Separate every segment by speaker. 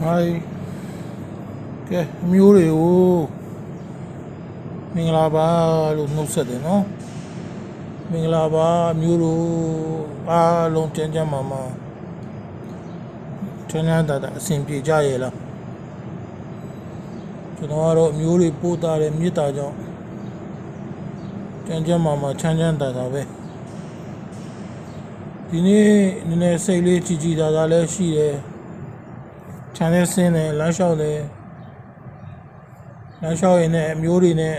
Speaker 1: ဟိုင်းကဲအမျိုးတွေကိုမင်္ဂလာပါလို့နှုတ်ဆက်တယ်နော်မင်္ဂလာပါအမျိုးတို့အားလုံးကျန်းကျန်းမာမာချမ်းချမ်းသာသာအဆင်ပြေကြရဲ့လားကျွန်တော်ကတော့အမျိုးတွေပို့တာတဲ့မေတ္တာကြောင့်ကျန်းကျန်းမာမာချမ်းချမ်းသာသာပဲဒီနေ့နည်းနည်းစိတ်လေးကြည်ကြည်သာသာလည်းရှိတယ် ခြံထဲဆင်းတယ်လမ်းလျှောက်တယ်လမ်းလျှောက်ရင်လည်းအမျိုးတွေနဲ့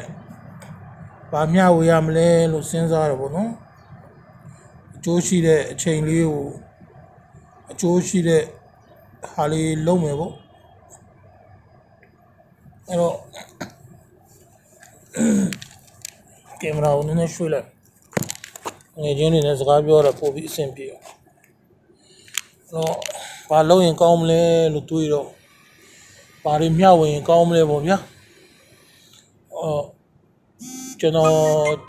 Speaker 1: ဗာမျှဝေရမလဲလို့စဉ်းစားရပေါ့နော်အကျိုးရှိတဲ့အချိန်လေးကိုအကျိုးရှိတဲ့ဟာလေးလုပ်မယ်ပေါ့အဲ့တော့ကင်မရာကိုနည်းနည်းရွှေ့လိုက်ငယ်ချင်းတွေနဲ့စကားပြောတာပို့ပြီးအဆင်ပြေအောင်တော့ ဘာလုပ်ရင်ကောင်းမလဲလို့တွေးတော့ဘာတွေမျှဝေရင်ကောင်းမလဲပေါ့ဗျာအော်ကျွန်တော်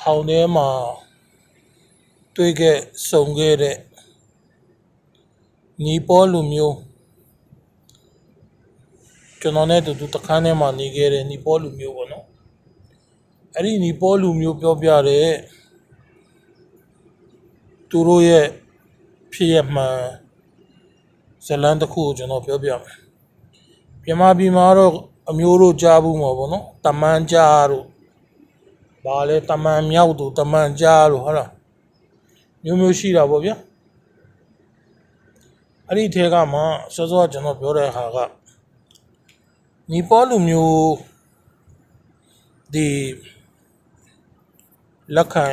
Speaker 1: ထောင်ထဲမှာတွေးခဲ့စုံခဲ့တဲ့ညီပေါ်လူမျိုးကျွန်တော်နဲ့အတူတူတခန်းထဲမှာနေခဲ့တဲ့ညီပေါ်လူမျိုးပေါ့နော်အဲ့ဒီညီပေါ်လူမျိုးပြောပြတဲ့သူတို့ရဲ့ဖြစ်ရမှန် ဇတ်လန်တစ်ခုကိုကျွန်တော်ပြောပြမယ်မြန်မာပြည်မှာတော့အမျိုးတို့ကြားဘူးမှာပေါ့နော်တမန်ကြားတို့ဘာလဲတမန်မြောက်တို့တမန်ကြားတို့ဟုတ်လားမျိုးမျိုးရှိတာပေါ့ဗျာအဲ့ဒီထဲကမှစောစောကျွန်တော်ပြောတဲ့ဟာကနီပေါလူမျိုးဒီလက်ခံ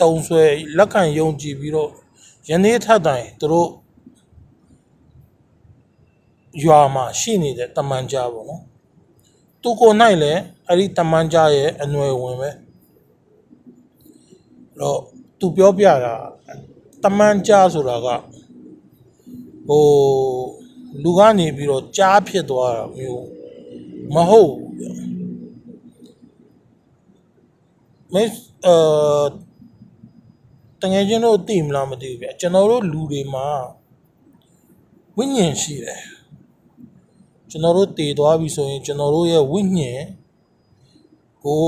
Speaker 1: တုံးဆွဲလက်ခံယုံကြည်ပြီးတော့ယနေ့ထပ်တိုင်သူတို့ ရွာမှာရှိနေတဲ့တမန်ကြားပေါ့နော်သူကိုယ်၌လည်းအဲ့ဒီတမန်ကြားရဲ့အနွယ်ဝင်ပဲအဲ့တော့သူပြောပြတာတမန်ကြားဆိုတာကဟိုလူကနေပြီးတော့ကြားဖြစ်သွားတာမျိုးမဟုတ်ဘူးဗျမင်းအာတငယ်ချင်းတို့သိမလားမသိဘူးဗျကျွန်တော်တို့လူတွေမှာဝိညာဉ်ရှိတယ် ကျွန်တော်တို့တည်သွားပြီဆိုရင်ကျွန်တော်တို့ရဲ့ဝိညာဉ်ကို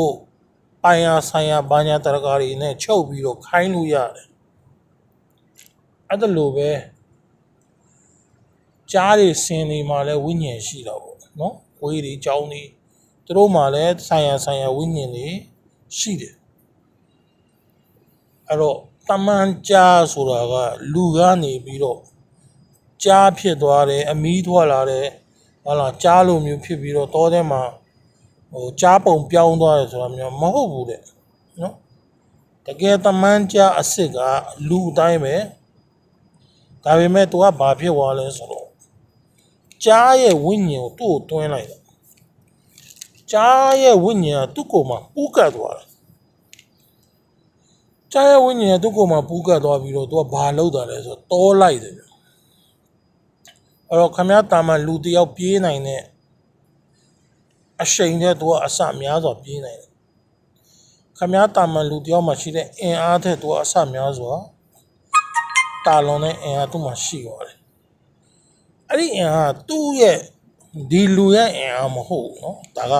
Speaker 1: ပိုင်ယာဆိုင်ယာဘာညာတရကာတွေနဲ့ချုပ်ပြီးတော့ခိုင်းလို့ရတယ်အဲ့ဒါလိုပဲကြားတွေစင်တွေမှာလည်းဝိညာဉ်ရှိတာပေါ့နော်ဝေးတွေကြောင်းတွေသူတို့မှာလည်းဆိုင်ယာဆိုင်ယာဝိညာဉ်တွေရှိတယ်အဲ့တော့တမန်ကြားဆိုတာကလူကနေပြီးတော့ကြားဖြစ်သွားတယ်အမီးထွက်လာတယ် ဟုတ်လားကြားလိုမျိုးဖြစ်ပြီးတော့တောထဲမှာဟိုကြားပုံပြောင်းသွားတယ်ဆိုတာမျိုးမဟုတ်ဘူးတဲ့နော်တကယ်တမန်ကြားအစ်စ်ကလူအတိုင်းပဲဒါပေမဲ့ तू ကဘာဖြစ်သွားလဲဆိုတော့ကြားရဲ့ဝိညာဉ်ကိုသူ့ကိုတွင်းလိုက်တာကြားရဲ့ဝိညာဉ်ကသူ့ကိုယ်မှာပူးကတ်သွားတာကြားရဲ့ဝိညာဉ်ကသူ့ကိုယ်မှာပူးကတ်သွားပြီးတော့ तू ကဘာလုပ်တာလဲဆိုတော့တောလိုက်တယ်ဗျ အဲ့တော့ခမရတာမန်လူတစ်ယောက်ပြေးနိုင်တဲ့အရှိန်တဲ့သူကအစများစွာပြေးနိုင်တယ်ခမရတာမန်လူတစ်ယောက်မှာရှိတဲ့အင်အားတဲ့သူကအစများစွာတာလွန်တဲ့အင်အားသူ့မှာရှိပါတယ်အဲ့ဒီအင်အားကသူ့ရဲ့ဒီလူရဲ့အင်အားမဟုတ်ဘူးเนาะဒါက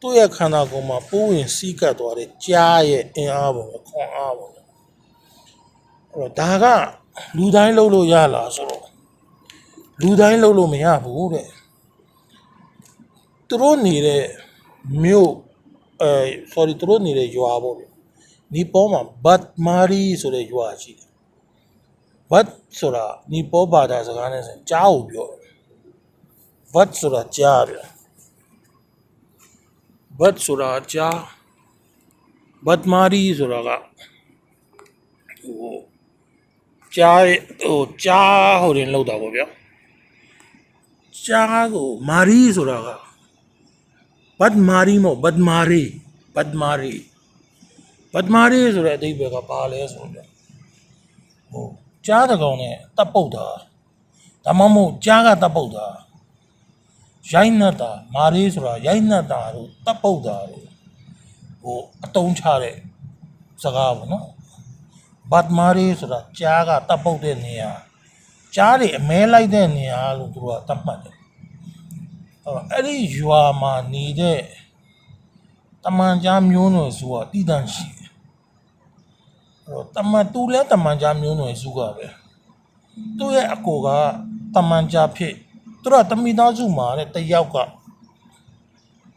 Speaker 1: သူ့ရဲ့ခန္ဓာကိုယ်မှာပိုးဝင်စီးကပ်သွားတဲ့ကြားရဲ့အင်အားပေါ့ခွန်အားပေါ့အဲ့တော့ဒါကလူတိုင်းလုပ်လို့ရလားဆိုတော့ လူတိုင်းလုပ်လို့မရဘူးတဲ့သူတို့နေတဲ့မြို့အဲ sorry သူတို့နေတဲ့ရွာပေါ့ဗျနီပေါ်မှာဘတ်မာရီဆိုတဲ့ရွာရှိတယ်ဘတ်ဆိုတာနီပေါ်ဘာသာစကားနဲ့ဆိုကြားကိုပြောတယ်ဘတ်ဆိုတာကြားဗျဘတ်ဆိုတာကြားဘတ်မာရီဆိုတာကဟိုကြားရဲ့ဟိုကြားဟိုတင်လောက်တာပေါ့ဗျာ ကြားကိုမာရီဆိုတာကဘတ်မာရီမဟုတ်ဘတ်မာရီဘတ်မာရီဘတ်မာရီဆိုတဲ့အဓိပ္ပာယ်ကဘာလဲဆိုတော့ဟိုကြားတကောင်နဲ့တပ်ပုတ်တာဒါမှမဟုတ်ကြားကတပ်ပုတ်တာရိုင်းနှက်တာမာရီဆိုတာရိုင်းနှက်တာတို့တပ်ပုတ်တာတို့ဟိုအတုံးချတဲ့စကားပေါ့နော်ဘတ်မာရီဆိုတာကြားကတပ်ပုတ်တဲ့နေရာ ကြားတွေအမဲလိုက်တဲ့နေရာလို့သူတို့ကသတ်မှတ်တယ်အဲ့ဒီရွာမှာနေတဲ့တမန်ကြားမျိုးနွယ်စုကတည်တံ့ရှိတယ်အဲ့တော့တမန်သူလည်းတမန်ကြားမျိုးနွယ်စုကပဲသူ့ရဲ့အကိုကတမန်ကြားဖြစ်သူတို့ကတမိသားစုမှာတဲ့တယောက်က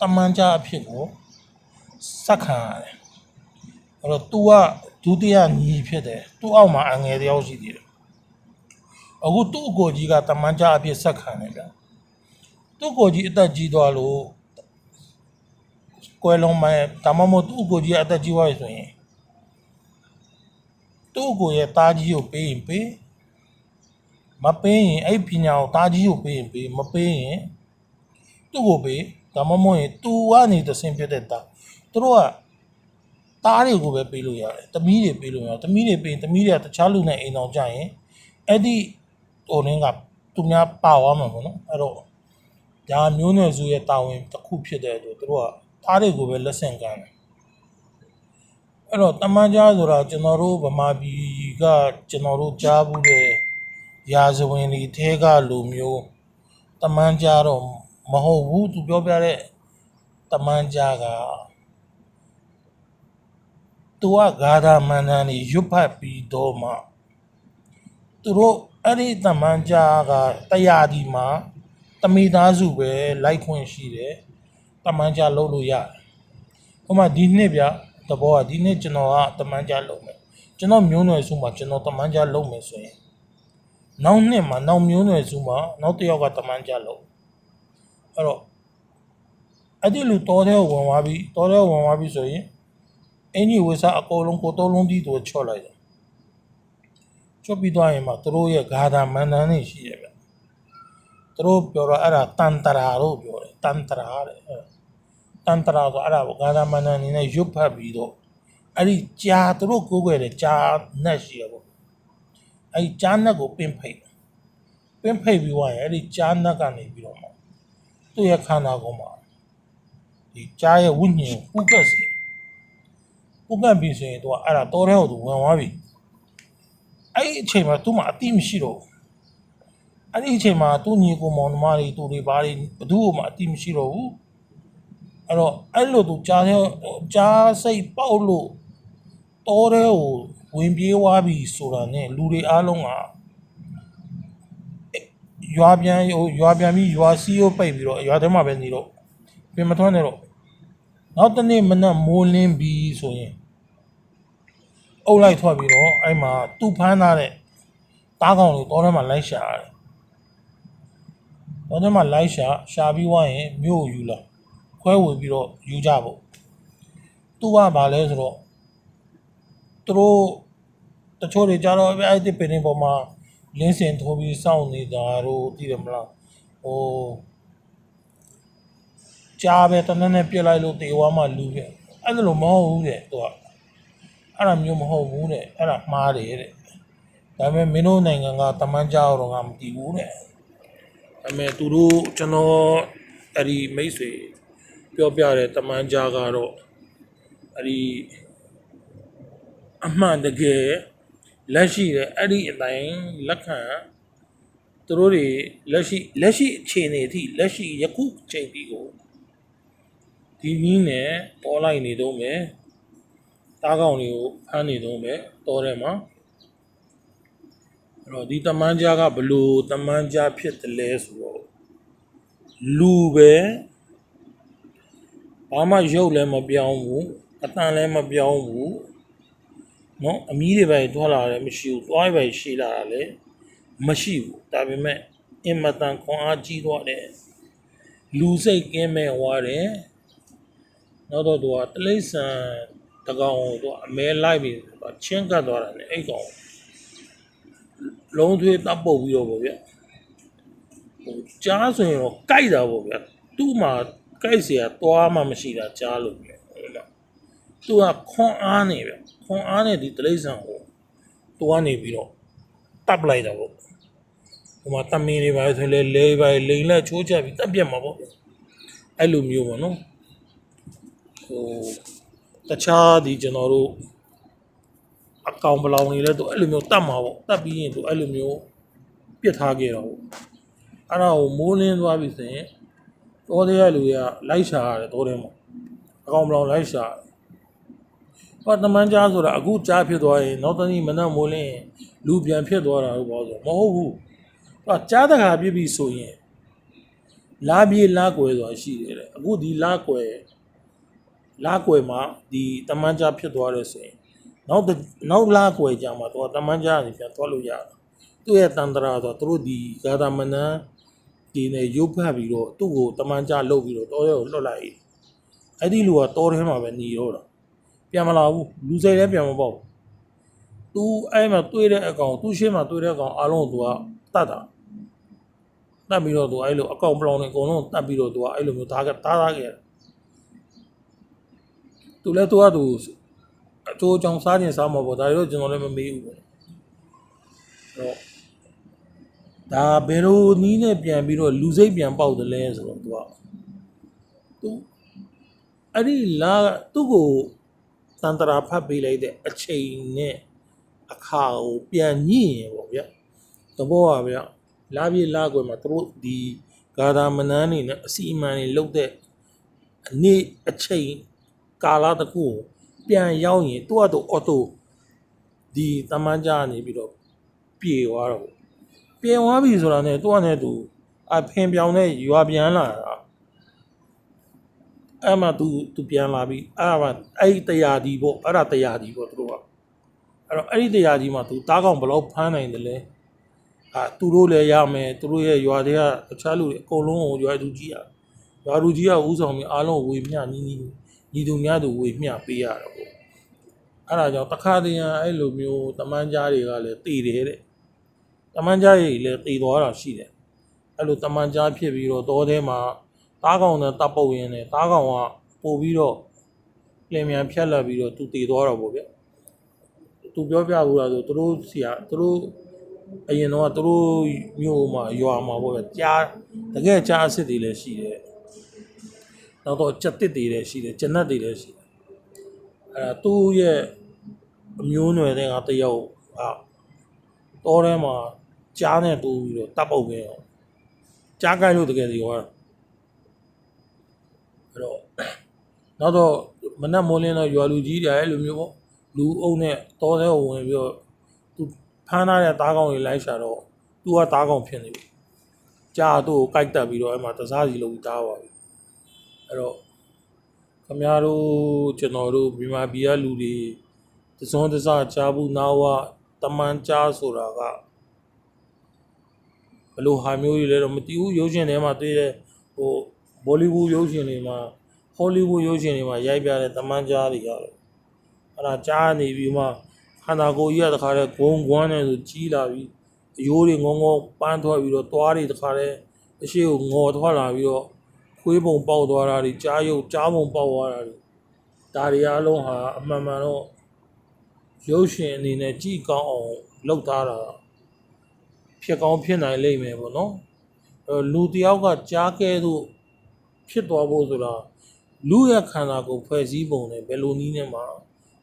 Speaker 1: တမန်ကြားအဖြစ်ကိုစက်ခံရတယ်အဲ့တော့ तू ကဒုတိယညီဖြစ်တယ်သူ့အောက်မှာအငယ်တယောက်ရှိသေးတယ် အခုသူ့အကိုကြီးကတမန်ကြားအဖြစ်စက်ခံတယ်ဗျာသူ့ကိုယ်ကြီးအသက်ကြီးသွားလို့ကွယ်လုံးမဲ့ဒါမှမဟုတ်သူ့ကိုယ်ကြီးအသက်ကြီးသွားပြီဆိုရင်သူ့ကိုယ်ရဲ့သားကြီးကိုပေးရင်ပေးမပေးရင်အဲ့ပညာကိုသားကြီးကိုပေးရင်ပေးမပေးရင်သူ့ကိုပေးဒါမှမဟုတ်ရင်သူကနေတဆင်ဖြစ်တဲ့သားသူတို့ကသားတွေကိုပဲပေးလို့ရတယ်တမီးတွေပေးလို့ရတယ်တမီးတွေပေးရင်တမီးတွေကတခြားလူနဲ့အိမ်အောင်ကြရင်အဲ့ဒီ ဟိုနင်းကသူများပါသွားမှာပေါ့နော်အဲ့တော့ဒါမျိုးနွယ်စုရဲ့တာဝန်တစ်ခုဖြစ်တဲ့အတွက်သူတို့ကသားတွေကိုပဲလက်ဆင့်ကမ်းတယ်အဲ့တော့တမန်ကြားဆိုတာကျွန်တော်တို့ဗမာပြည်ကကျွန်တော်တို့ကြားဘူးတဲ့ရာဇဝင်တွေထဲကလူမျိုးတမန်ကြားတော့မဟုတ်ဘူးသူပြောပြတဲ့တမန်ကြားကသူကဂါထာမန္တန်ကြီးရွတ်ဖတ်ပြီးတော့မှသူတို့ အဲ့ဒီတမန်ကြားကတရားဒီမှာတမိသားစုပဲလိုက်ခွင့်ရှိတယ်တမန်ကြလုပ်လို့ရတယ်ဟိုမှာဒီနှစ်ဗျတဘောကဒီနှစ်ကျွန်တော်ကတမန်ကြလုပ်မယ်ကျွန်တော်မျိုးနွယ်စုမှာကျွန်တော်တမန်ကြလုပ်မယ်ဆိုရင်နောက်နှစ်မှာနောက်မျိုးနွယ်စုမှာနောက်တစ်ယောက်ကတမန်ကြလုပ်အဲ့တော့အဲ့ဒီလူတော်တဲ့ဝင်သွားပြီတော်တဲ့ဝင်သွားပြီဆိုရင်အင်ကြီးဝေစာအကုန်လုံးကိုတော်လုံးတီးသူချော့လိုက်တယ် ချော့ပြီးသွားရင်မှသူတို့ရဲ့ဂါထာမန္တန်တွေရှိတယ်ဗျသူတို့ပြောတော့အဲ့ဒါတန်တရာလို့ပြောတယ်တန်တရာတဲ့အဲ့ဒါတန်တရာဆိုအဲ့ဒါပေါ့ဂါသာမဏန်အနေနဲ့ရွတ်ဖတ်ပြီးတော့အဲ့ဒီကြာသူတို့ကိုးကွယ်တဲ့ကြာနက်ရှိရပေါ့အဲ့ဒီကြာနက်ကိုပင့်ဖိတ်တယ်ပင့်ဖိတ်ပြီးသွားရင်အဲ့ဒီကြာနက်ကနေပြီးတော့မှသူ့ရဲ့ခန္ဓာကိုယ်မှာဒီကြာရဲ့ဝိညာဉ်ကိုပုကတ်စီပုကတ်ပြီးဆိုရင်သူကအဲ့ဒါတော်တဲ့ဟိုသူဝင်သွားပြီ အဲ့ဒီအချိန်မှာသူ့မှာအတိမရှိတော့ဘူးအဲ့ဒီအချိန်မှာသူ့ညီကိုမောင်နှမတွေသူတွေဘာတွေဘယ်သူမှအတိမရှိတော့ဘူးအဲ့တော့အဲ့လိုသူကြားတဲ့ကြားစိတ်ပေါက်လို့တော်တဲ့ကိုဝင်ပြေးသွားပြီဆိုတာ ਨੇ လူတွေအားလုံးကရွာပြန်ရွာပြန်ပြီးရွာစီးကိုပိတ်ပြီးတော့ရွာထဲမှာပဲနေတော့ပြင်မထွန်းနေတော့နောက်တနေ့မနက်မိုးလင်းပြီးဆိုရင် အုပ်လိုက်ထွက်ပြီးတော့အဲ့မှာသူ့ဖမ်းထားတဲ့တားကောင်တွေတော်ထဲမှာလိုက်ရှာရတယ်တော့ဒီမှာလိုက်ရှာရှာပြီးွားရင်မြို့ကိုယူလာခွဲဝေပြီးတော့ယူကြဖို့သူကဘာလဲဆိုတော့သူတို့တချို့တွေကြတော့အဲ့ဒီပင်နေပေါ်မှာလင်းစင်ထိုးပြီးစောင့်နေတာတို့သိတယ်မလားဟိုကြားပဲတနက်နဲ့ပြစ်လိုက်လို့တေဝါမှလူပဲအဲ့ဒါလိုမဟုတ်ဘူးတဲ့သူက အဲ့ဒါမျိုးမဟုတ်ဘူးတဲ့အဲ့ဒါမှားတယ်တဲ့ဒါပေမဲ့မင်းတို့နိုင်ငံကတမန်ကြောက်တော့ငါမတည်ဘူးတဲ့အမေသူတို့ကျွန်တော်အဲ့ဒီမိတ်ဆွေပြောပြတဲ့တမန်ကြားကတော့အဲ့ဒီအမှန်တကယ်လက်ရှိတဲ့အဲ့ဒီအတိုင်းလက်ခံသူတို့တွေလက်ရှိလက်ရှိအခြေအနေအထိလက်ရှိယခုအချိန်ဒီကိုဒီနည်းနဲ့ပေါ်လိုက်နေတော့မယ် တားကောင်တွေကိုဖမ်းနေတော့မယ်တော်တယ်မှာအဲ့တော့ဒီတမန်ကြားကဘလို့တမန်ကြားဖြစ်တယ်လဲဆိုတော့လူပဲဘာမှရုပ်လည်းမပြောင်းဘူးအတန်လည်းမပြောင်းဘူးเนาะအမီးတွေပဲထွက်လာတယ်မရှိဘူးသွားပဲရှိလာတာလည်းမရှိဘူးဒါပေမဲ့အင်မတန်ခွန်အားကြီးတော့တယ်လူစိတ်ကင်းမဲ့ဟွာတယ်နောက်တော့သူကတလိษံ တကောင်ကိုသူကအမဲလိုက်ပြီးသူချင်းကတ်သွားတာ ਨੇ အဲ့ကောင် လုံးသွေးတပ်ပုတ်ပြီးတော့ဗောဗျဟိုကြားဆိုရင်တော့ကြိုက်တာဗောဗျသူ့မှာကြိုက်เสียသွားမှမရှိတာကြားလို့ဗျဟုတ်လားသူကခွန်အားနေဗျခွန်အားနေဒီတလိษံကိုသူကနေပြီးတော့တပ်လိုက်တာဗောဟိုမှာတမင်းတွေပါဆိုလဲလဲပါလိန်လက်ချိုးချက်ပြီးတပ်ပြတ်မှာဗောအဲ့လိုမျိုးဗောနော်ဟို တခြားဒီကျွန်တော်တို့အကောင်ပလောင်နေလဲသူအဲ့လိုမျိုးတတ်မှာပေါ့တတ်ပြီးရင်သူအဲ့လိုမျိုးပြစ်ထားခဲ့တော့ပေါ့အဲ့ဒါကိုမိုးလင်းသွားပြီဆိုရင်တောထဲရလူတွေကလိုက်ရှာရတယ်တောထဲမှာအကောင်ဘလောင်လိုက်ရှာတယ်ဟောတမန်ကြားဆိုတာအခုကြားဖြစ်သွားရင်နောက်တနေ့မနက်မိုးလင်းရင်လူပြန်ဖြစ်သွားတာဟုတ်ပါဆိုမဟုတ်ဘူးဟောကြားတခါပြစ်ပြီဆိုရင်လာပြေးလာကွယ်ဆိုတာရှိတယ်တဲ့အခုဒီလာကွယ် လာကွယ်မှာဒီတမန်ကြားဖြစ်သွားတယ်ဆိုရင်နောက်တစ်နောက်လာကွယ်ကြမှာတော့တမန်ကြားနေပြန်သွားလို့ရတယ်သူ့ရဲ့တန်တရာဆိုတော့သူတို့ဒီဂါသာမနန်းဒီနဲ့ရုပ်ဖတ်ပြီးတော့သူ့ကိုတမန်ကြားလုတ်ပြီးတော့တောထဲကိုလွတ်လိုက်အဲ့ဒီလူကတောထဲမှာပဲหนีတော့တာပြန်မလာဘူးလူစိတ်လည်းပြန်မပေါက်ဘူးသူအဲ့မှာတွေ့တဲ့အကောင်သူ့ရှေ့မှာတွေ့တဲ့အကောင်အားလုံးကိုသူကတတ်တာတတ်ပြီးတော့သူအဲ့လိုအကောင်ပလောင်နေအကုန်လုံးတတ်ပြီးတော့သူကအဲ့လိုမျိုးသားကတားသားခဲ့တယ် သူလည်းသူကသူအချိုးအချောင်းစားခြင်းစားမှာပေါ့ဒါတွေတော့ကျွန်တော်လည်းမမေးဘူးပေါ့အဲ့တော့ဒါဘယ်လိုနီးနဲ့ပြန်ပြီးတော့လူစိတ်ပြန်ပေါက်တယ်လဲဆိုတော့သူကသူအဲ့ဒီလာသူ့ကိုတန်တရာဖတ်ပေးလိုက်တဲ့အချိန်နဲ့အခါကိုပြန်ညှိရင်ပေါ့ဗျသဘောပါဗျလာပြေလာကွယ်မှာသူတို့ဒီဂါသာမနန်းနေနဲ့အစီအမံတွေလုပ်တဲ့အနေ့အချိန် ကာလတစ်ခုကိုပြန်ရောက်ရင်သူ့အတူအော်တိုဒီတမန်ကြားနေပြီးတော့ပြေသွားတော့ပြေသွားပြီဆိုတာနဲ့သူ့အနေနဲ့သူအဖင်ပြောင်နဲ့ရွာပြန်လာတာအဲ့မှသူသူပြန်လာပြီအဲ့ဒါမှအဲ့ဒီတရားဒီပေါ့အဲ့ဒါတရားဒီပေါ့သူတို့ကအဲ့တော့အဲ့ဒီတရားဒီမှာသူတားကောင်ဘယ်လောက်ဖမ်းနိုင်တယ်လဲအာသူတို့လည်းရမယ်သူတို့ရဲ့ရွာတွေကတခြားလူတွေအကုန်လုံးကိုရွာသူကြီးอ่ะရွာသူကြီးကဥဆောင်ပြီးအားလုံးဝေမျှနီးနီး ညီသူများသူဝေမျှပေးရတာပေါ့အဲ့ဒါကြောင့်တခါတည်းအဲ့လိုမျိုးတမန်ကြားတွေကလည်းတည်တယ်တဲ့တမန်ကြားတွေလည်းတည်သွားတာရှိတယ်အဲ့လိုတမန်ကြားဖြစ်ပြီးတော့တောထဲမှာတားကောင်နဲ့တပ်ပုတ်ရင်းနဲ့တားကောင်ကပို့ပြီးတော့လင်မြန်ဖြတ်လက်ပြီးတော့သူတည်သွားတော့ပေါ့ဗျသူပြောပြဘူးလားဆိုသူတို့ဆရာသူတို့အရင်တော့သူတို့မြို့မှာရွာမှာပေါ့ဗျကြားတကယ်ကြားအစ်စ်တွေလည်းရှိတယ် နောက်တော့ကြက်တစ်တွေလည်းရှိတယ်ကျနတ်တွေလည်းရှိတယ်အဲဒါသူ့ရဲ့အမျိုးနွယ်တဲ့ကတယောက်ဟာတောထဲမှာကြားနဲ့တူပြီးတော့တပ်ပုတ်ခဲ့တော့ကြားကိုက်လို့တကယ်စီသွားတာအဲ့တော့နောက်တော့မနက်မိုးလင်းတော့ရွာလူကြီးတွေအဲ့လိုမျိုးပေါ့လူအုပ်နဲ့တောထဲကိုဝင်ပြီးတော့သူဖမ်းထားတဲ့သားကောင်တွေလိုက်ရှာတော့သူကသားကောင်ဖြစ်နေပြီကြားသူ့ကိုကိုက်တက်ပြီးတော့အဲ့မှာတစားစီလုံးတားပါပြီ အဲ့တော့ခမရတို့ကျွန်တော်တို့မြန်မာပြည်ကလူတွေတစုံတစကြားဘူးနာဝတမန်ကြားဆိုတာကဘယ်လိုဟာမျိုးတွေလဲတော့မသိဘူးရုပ်ရှင်ထဲမှာတွေ့တဲ့ဟိုဘောလီဝုဒ်ရုပ်ရှင်တွေမှာဟောလီဝုဒ်ရုပ်ရှင်တွေမှာရိုက်ပြတဲ့တမန်ကြားတွေကတော့အဲ့ဒါကြားနေပြီးမှခန္ဓာကိုယ်ကြီးကတခါတည်းဂုံကွမ်းနေဆိုကြီးလာပြီးအယိုးတွေငုံငုံပန်းထွက်ပြီးတော့သွားတွေတခါတည်းအရှိကိုငေါ်ထွက်လာပြီးတော့ ခွေးပုံပေါက်သွားတာတွေကြားရုပ်ကြားပုံပေါက်သွားတာတွေဒါတွေအလုံးဟာအမှန်မှန်တော့ရုပ်ရှင်အနေနဲ့ကြည့်ကောင်းအောင်လုပ်ထားတာဖြစ်ကောင်းဖြစ်နိုင်လိမ့်မယ်ပေါ့နော်အဲလူတယောက်ကကြားကဲသို့ဖြစ်သွားဖို့ဆိုတာလူရဲ့ခန္ဓာကိုယ်ဖွဲ့စည်းပုံနဲ့ဘယ်လိုနည်းနဲ့မှ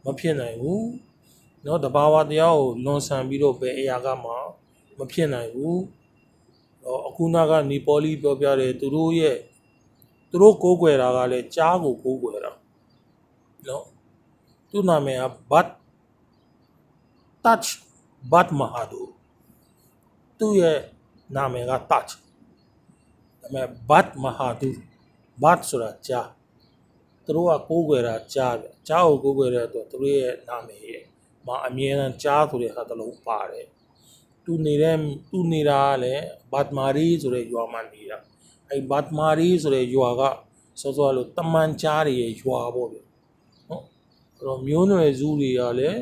Speaker 1: မဖြစ်နိုင်ဘူးเนาะတဘာဝတရားကိုလွန်ဆန်ပြီးတော့ဘယ်အရာကမှမဖြစ်နိုင်ဘူးတော့အခုနကနေပေါ်လီပြောပြတယ်သူတို့ရဲ့ သူတို့ကိုးကွယ်တာကလည်းကြားကိုကိုးကွယ်တာနော်သူ့နာမည်ကဘတ် touch ဘတ်မဟာဒူသူ့ရဲ့နာမည်က touch ဒါပေမဲ့ဘတ်မဟာဒူဘတ်ဆိုတာကြားသူတို့ကကိုးကွယ်တာကြားတယ်ကြားကိုကိုးကွယ်တဲ့အတွက်သူတို့ရဲ့နာမည်ရဲ့မအမြဲတမ်းကြားဆိုတဲ့ဟာတစ်လုံးပါတယ်သူနေတဲ့သူနေတာကလည်းဘတ်မာရီဆိုတဲ့ရွာမှာနေတာ အဲဘတ်မာရီဆိုတဲ့ရွာကစောစောလို့တမန်ကြားတွေရဲ့ရွာပေါ့ဗျနော်အဲ့တော့မျိုးနွယ်စုတွေကလည်း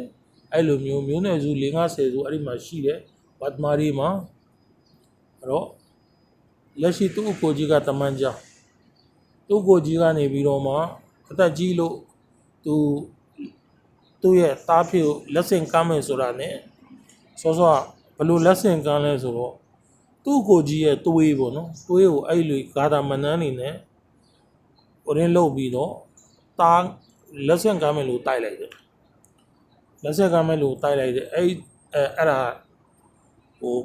Speaker 1: အဲ့လိုမျိုးမျိုးနွယ်စု၄50စုအဲ့ဒီမှာရှိတယ်ဘတ်မာရီမှာအဲ့တော့လက်ရှိသူ့ကိုကြီးကတမန်ကြားသူ့ကိုကြီးကနေပြီးတော့မှအသက်ကြီးလို့သူသူ့ရဲ့သားဖြစ်ကိုလက်ဆင့်ကမ်းမယ်ဆိုတာ ਨੇ စောစောကဘယ်လိုလက်ဆင့်ကမ်းလဲဆိုတော့ သူ့ကိုကြီးရဲ့သွေးပေါ့နော်သွေးကိုအဲ့လိုဂါတာမနန်းနေနဲ့ဟိုရင်းလုတ်ပြီးတော့သားလက်ဆင့်ကမ်းမယ်လို့တိုက်လိုက်တယ်လက်ဆင့်ကမ်းမယ်လို့တိုက်လိုက်တယ်အဲ့အဲ့အဲ့ဒါဟို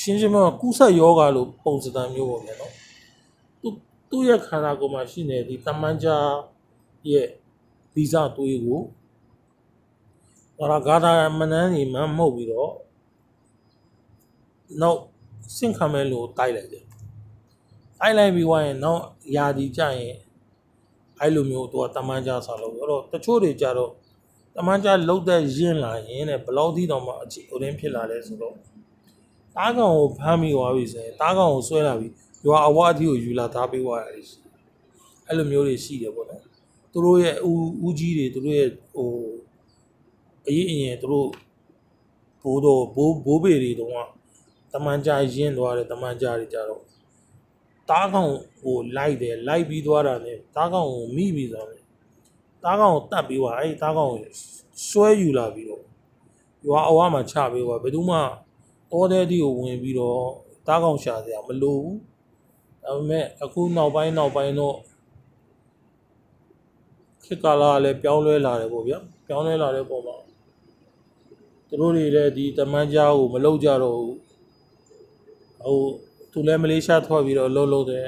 Speaker 1: ရှင်းရှင်းမကုဆက်ယောဂါလို့ပုံစံမျိုးပေါ့ဗျာနော်သူသူ့ရဲ့ခန္ဓာကိုယ်မှာရှိနေသည့်တမန်ကြာရဲ့ဗီဇသွေးကိုဟောရဂါထာမနန်းကြီးမှမှုတ်ပြီးတော့နောက် စင့်ခံမဲ့လို့တိုက်လိုက်တယ်တိုက်လိုက်ပြီးွားရင်နောက်ယာဒီကြရင်အဲ့လိုမျိုးသူကတမန်ကြာဆောက်လို့အဲ့တော့တချို့တွေကြတော့တမန်ကြာလုတ်တဲ့ရင်းလာရင်တဲ့ဘယ်လောက်ထိတော့မှအခြေဟိုရင်းဖြစ်လာလဲဆိုတော့တားကောင်ကိုဖမ်းပြီးသွားပြီဆိုရင်တားကောင်ကိုဆွဲလာပြီးရွာအဝအထီကိုယူလာသားပေးသွားရတယ်ရှိတယ်အဲ့လိုမျိုးတွေရှိတယ်ပေါ့နော်သူတို့ရဲ့ဦးဦးကြီးတွေသူတို့ရဲ့ဟိုအရင်အရင်သူတို့ဘိုးတော်ဘိုးဘိုးဘေတွေတုန်းက တမန်ကြာရင်းသွားတယ်တမန်ကြာတွေကြတော့တားကောင်ကိုလိုက်တယ်လိုက်ပြီးသွားတာနဲ့တားကောင်ကိုမိပြီးသွားတယ်တားကောင်ကိုတတ်ပြီးသွားအဲ့ဒီတားကောင်ကိုဆွဲယူလာပြီးတော့ရွာအဝမှာချပေးသွားဘယ်သူမှတောတဲ့တီကိုဝင်ပြီးတော့တားကောင်ရှာစရာမလိုဘူးဒါပေမဲ့အခုနောက်ပိုင်းနောက်ပိုင်းတော့ခေတ်ကာလကလည်းပြောင်းလဲလာတယ်ပေါ့ဗျာပြောင်းလဲလာတဲ့ပုံမှာသူတို့တွေလည်းဒီတမန်ကြားကိုမလုပ်ကြတော့ဘူး ဟိုသူလည်းမလေးရှားထွက်ပြီးတော့လှုပ်လှုပ်တယ်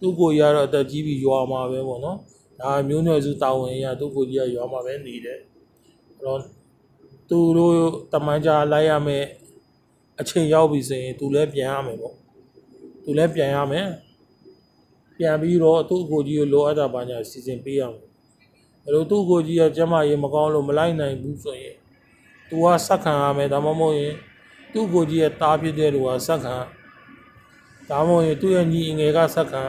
Speaker 1: သူ့ကိုရတော့အသက်ကြီးပြီးရွာမှာပဲပေါ့နော်ဒါမျိုးနွယ်စုတာဝန်အရသူ့ကိုကြီးကရွာမှာပဲနေတယ်အဲ့တော့သူတို့တမန်ကြားလိုက်ရမယ်အချိန်ရောက်ပြီဆိုရင်သူလည်းပြန်ရမယ်ပေါ့သူလည်းပြန်ရမယ်ပြန်ပြီးတော့သူ့ကိုကြီးကိုလိုအပ်တာဘာညာစီစဉ်ပေးရမယ်အဲ့လိုသူ့ကိုကြီးကကျမရေးမကောင်းလို့မလိုက်နိုင်ဘူးဆိုရင်သူကစက်ခံရမယ်ဒါမှမဟုတ်ရင် သူ့ကိုကြီးရဲ့တားဖြစ်တဲ့လူကစက်ခံဒါမှမဟုတ်ရင်သူ့ရဲ့ညီအငယ်ကစက်ခံ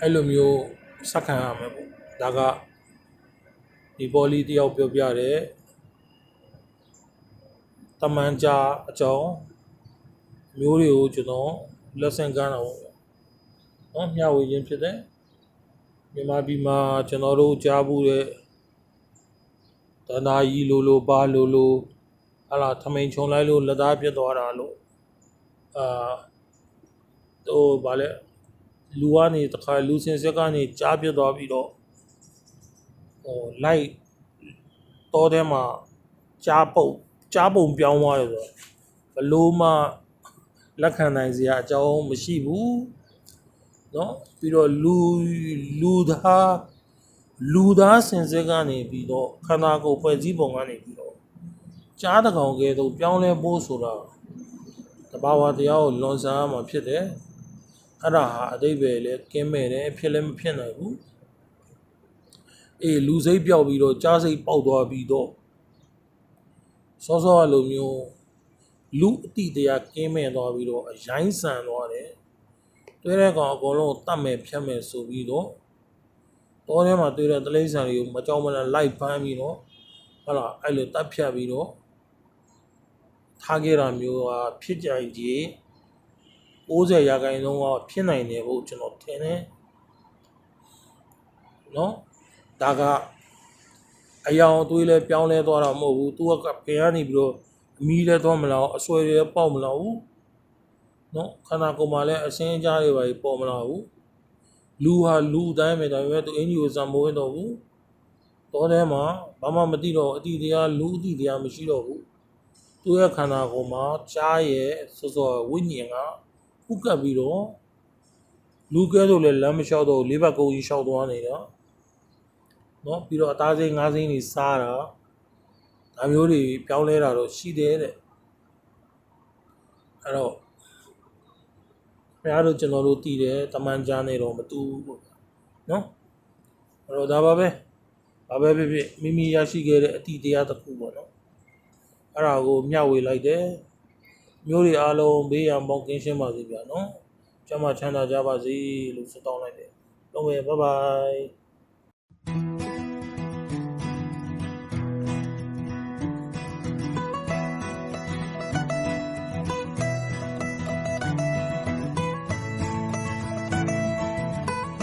Speaker 1: အဲ့လိုမျိုးစက်ခံရမယ်ပေါ့ဒါကဒီပေါ်လီတယောက်ပြောပြတယ်တမန်ကြာအကြောင်းမျိုးတွေကိုကျွန်တော်လက်ဆင့်ကမ်းတာပေါ့နော်မျှဝေခြင်းဖြစ်တယ်မြန်မာပြည်မှာကျွန်တော်တို့ကြားဘူးတဲ့တနာကြီးလိုလိုပါလိုလို ဟာလာထမိန်ချုံလိုက်လို့လက်သားပြတ်သွားတာလို့အာတော့ဗာလဲလူကနေတခါလူစင်ဆက်ကနေကြားပြတ်သွားပြီးတော့ဟိုလိုက်တော့ထဲမှာကြားပုတ်ကြားပုံပြောင်းသွားတယ်ဆိုတော့ဘလို့မှလက်ခံနိုင်စရာအကြောင်းမရှိဘူးเนาะပြီးတော့လူလူသားလူသားစင်စစ်ကနေပြီးတော့ခန္ဓာကိုယ်ဖွဲ့စည်းပုံကနေပြီးတော့ ာ့ ကြားတကောင်ကဲတော့ပြောင်းလဲဖို့ဆိုတာတဘာဝတရားကိုလွန်ဆန်းမှာဖြစ်တယ်အဲ့ဒါဟာအတိတ်ပဲလေကင်းမဲ့တယ်ဖြစ်လည်းမဖြစ်နိုင်ဘူးအေးလူစိတ်ပြောက်ပြီးတော့ကြားစိတ်ပေါက်သွားပြီးတော့စောစောအလိုမျိုးလူအတိတရားကင်းမဲ့သွားပြီးတော့အရိုင်းဆန်သွားတယ်တွဲတဲ့ကောင်အကုန်လုံးတတ်မယ်ဖြတ်မယ်ဆိုပြီးတော့တောထဲမှာတွေ့တဲ့တလိษံတွေကိုမကြောက်မလန့်လိုက်ဖမ်းပြီးတော့ဟုတ်လားအဲ့လိုတတ်ဖြတ်ပြီးတော့ ထားခဲ့တာမျိုးကဖြစ်ကြကြီး90ရာခိုင်နှုန်းကဖြစ်နိုင်တယ်လို့ကျွန်တော်ထင်တယ်နော်ဒါကအယောင်အသွေးလဲပြောင်းလဲသွားတာမဟုတ်ဘူးသူကပင်ကနေပြီးတော့အမီးလဲသွားမလားအဆွဲတွေပေါက်မလားဘူးနော်ခန္ဓာကိုယ်မှာလည်းအစင်းကြားတွေပါပေါ်မလာဘူးလူဟာလူအတိုင်းပဲဒါပေမဲ့သူအင်ဂျီကိုစံမိုးဝင်တော့ဘူးတော့ထဲမှာဘာမှမသိတော့အတိတရားလူအတိတရားမရှိတော့ဘူး သူရဲ့ခန္ဓာကိုယ်မှာကြားရဲ့စောစောဝိညာဉ်ကဥကပ်ပြီးတော့လူကဲဆိုလည်းလမ်းမလျှောက်တော့လေးဘက်ကုန်းကြီးလျှောက်သွားနေတာနော်ပြီးတော့အသားစိမ်းငါးစိမ်းတွေစားတာဒါမျိုးတွေပြောင်းလဲတာတော့ရှိတယ်တဲ့အဲ့တော့ဘုရားတို့ကျွန်တော်တို့တည်တယ်တမန်ကြားနေတော့မတူဘူးပေါ့နော်အဲ့တော့ဒါပါပဲဘာပဲဖြစ်ဖြစ်မိမိရရှိခဲ့တဲ့အတိတရားတစ်ခုပေါ့နော် အဲ့ဒါကိုမျှဝေလိုက်တယ်မျိုးတွေအားလုံးဘေးရန်ပေါင်းကင်းရှင်းပါစေဗျာနော်ကျမ်းမာချမ်းသာကြပါစေလို့ဆုတောင်းလိုက်တယ်တော့ပဲဘိုင်ဘိုင်